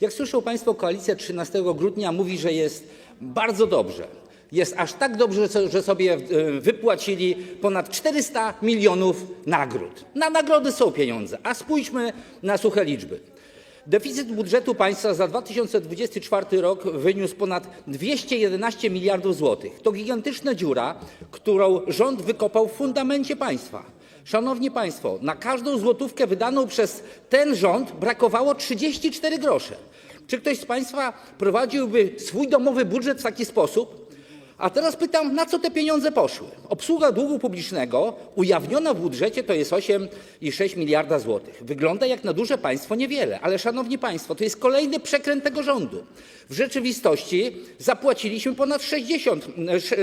Jak słyszą Państwo, koalicja 13 grudnia mówi, że jest bardzo dobrze. Jest aż tak dobrze, że- sobie e, wypłacili ponad 400 milionów nagród. Na nagrody są pieniądze, a spójrzmy na suche liczby. Deficyt budżetu państwa za 2024 rok wyniósł ponad 211 miliardów złotych. To gigantyczna dziura, którą rząd wykopał w fundamencie państwa. Szanowni Państwo, na każdą złotówkę wydaną przez ten rząd brakowało 34 grosze. Czy ktoś z Państwa prowadziłby swój domowy budżet w taki sposób? A teraz pytam, na co te pieniądze poszły? Obsługa długu publicznego ujawniona w budżecie to jest 8,6 miliarda złotych. Wygląda jak na duże państwo niewiele, ale szanowni państwo, to jest kolejny przekręt tego rządu. W rzeczywistości zapłaciliśmy ponad 60,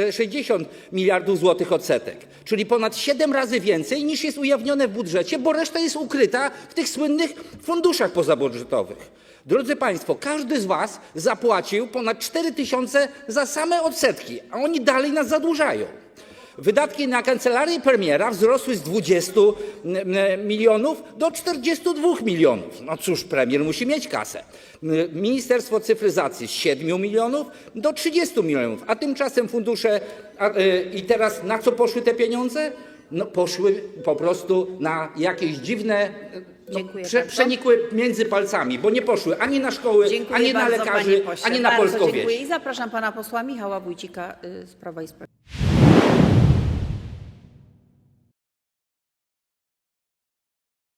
e, 60 miliardów złotych odsetek, czyli ponad 7 razy więcej niż jest ujawnione w budżecie, bo reszta jest ukryta w tych słynnych funduszach pozabudżetowych. Drodzy Państwo, każdy z Was zapłacił ponad 4 tysiące za same odsetki, a oni dalej nas zadłużają. Wydatki na kancelarię premiera wzrosły z 20 mm, milionów do 42 milionów. No cóż, premier musi mieć kasę. Ministerstwo Cyfryzacji z 7 milionów do 30 milionów, a tymczasem fundusze. Y, I teraz na co poszły te pieniądze? No, poszły po prostu na jakieś dziwne. No, Dziękuję prze, bardzo. przenikły między palcami, bo nie poszły ani na szkoły, Dziękuję ani na bardzo, lekarzy, panie pośle. ani na bardzo polską dziękuję i zapraszam pana posła Michała Wójcika y, z Prawa i Sprawiedliwości.